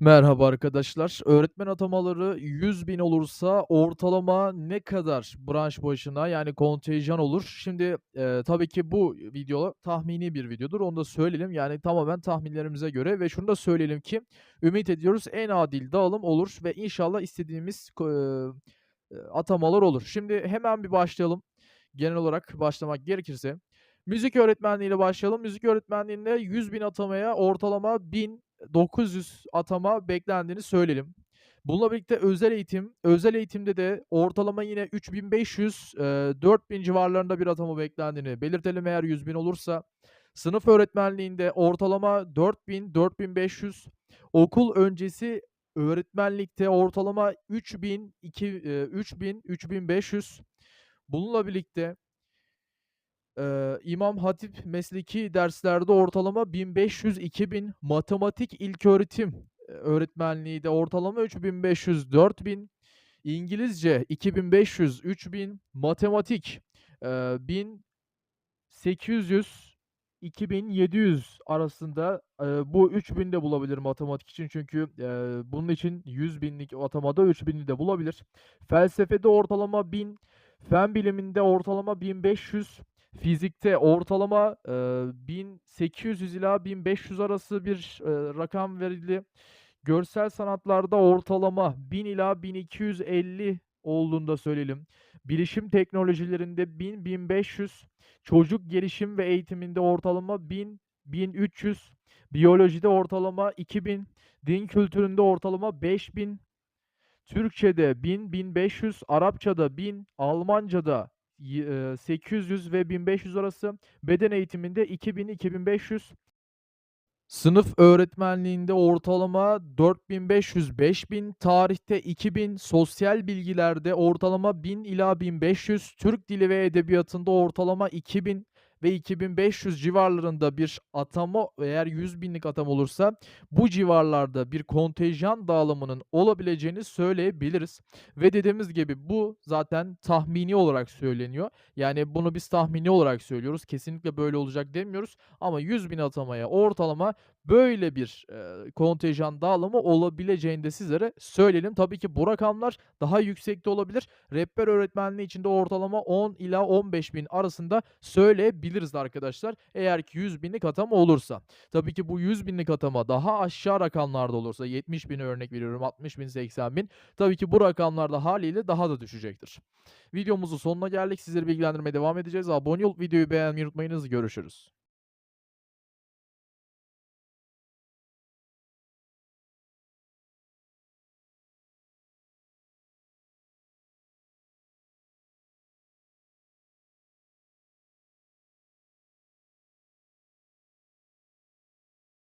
Merhaba arkadaşlar. Öğretmen atamaları 100.000 olursa ortalama ne kadar branş başına yani kontenjan olur? Şimdi, eee, tabii ki bu video tahmini bir videodur. Onu da söyleyelim. Yani tamamen tahminlerimize göre ve şunu da söyleyelim ki ümit ediyoruz en adil dağılım olur ve inşallah istediğimiz ko eee, atamalar olur. Şimdi hemen bir başlayalım. Genel olarak başlamak gerekirse müzik öğretmenliğiyle başlayalım. Müzik öğretmenliğinde 100.000 atamaya ortalama 1.900 atama beklendiğini söyleyelim. Bununla birlikte özel eğitim, özel eğitimde de ortalama yine 3.500, eee, 4.000 civarlarında bir atama beklendiğini belirtelim eğer 100.000 olursa. Sınıf öğretmenliğinde ortalama 4.000-4.500, okul öncesi öğretmenlikte ortalama 3.000, iki eee, 3.000-3.500. Bununla birlikte Eee, İmam Hatip mesleki derslerde ortalama 1500-2000, matematik ilköğretim, eee, öğretmenliği de ortalama 3500-4000, İngilizce 2500-3000, matematik, eee, 1800-2700 arasında, eee, bu 3000'i de bulabilir matematik için çünkü, eee, bunun için 100.000'lik atamada 3000'i de bulabilir. Felsefede ortalama 1000, fen biliminde ortalama 1500, fizikte ortalama, eee, 1800 ila 1500 arası bir, eee, rakam verildi. Görsel sanatlarda ortalama 1000 ila 1250 olduğunu da söyleyelim. Bilişim teknolojilerinde 1000-1500, çocuk gelişim ve eğitiminde ortalama 1000-1300, biyolojide ortalama 2000, din kültüründe ortalama 5000, Türkçede 1000-1500, Arapçada 1000, Almancada 800 ve 1500 arası, beden eğitiminde 2000-2500. Sınıf öğretmenliğinde ortalama 4500-5000, tarihte 2000, sosyal bilgilerde ortalama 1000 ila 1500, Türk dili ve edebiyatında ortalama 2000 ve 2500 civarlarında bir atama eğer 100.000'lik atama olursa bu civarlarda bir kontenjan dağılımının olabileceğini söyleyebiliriz. Ve dediğimiz gibi bu zaten tahmini olarak söyleniyor. Yani bunu biz tahmini olarak söylüyoruz. Kesinlikle böyle olacak demiyoruz ama 100.000 atamaya ortalama böyle bir, eee, kontenjan dağılımı olabileceğini de sizlere söyleyelim. Tabii ki bu rakamlar daha yüksek de olabilir. Rehber öğretmenliği için de ortalama 10 ila 15.000 arasında söyleyebiliriz arkadaşlar. Eğer ki 100.000'lik atama olursa. Tabii ki bu 100.000'lik atama daha aşağı rakamlarda olursa 70.000 örnek veriyorum, 60.000, 80.000 tabii ki bu rakamlar da hâliyle daha da düşecektir. Videomuzun sonuna geldik. Sizleri bilgilendirmeye devam edeceğiz. Abone olup videoyu beğenmeyi unutmayınız. Görüşürüz.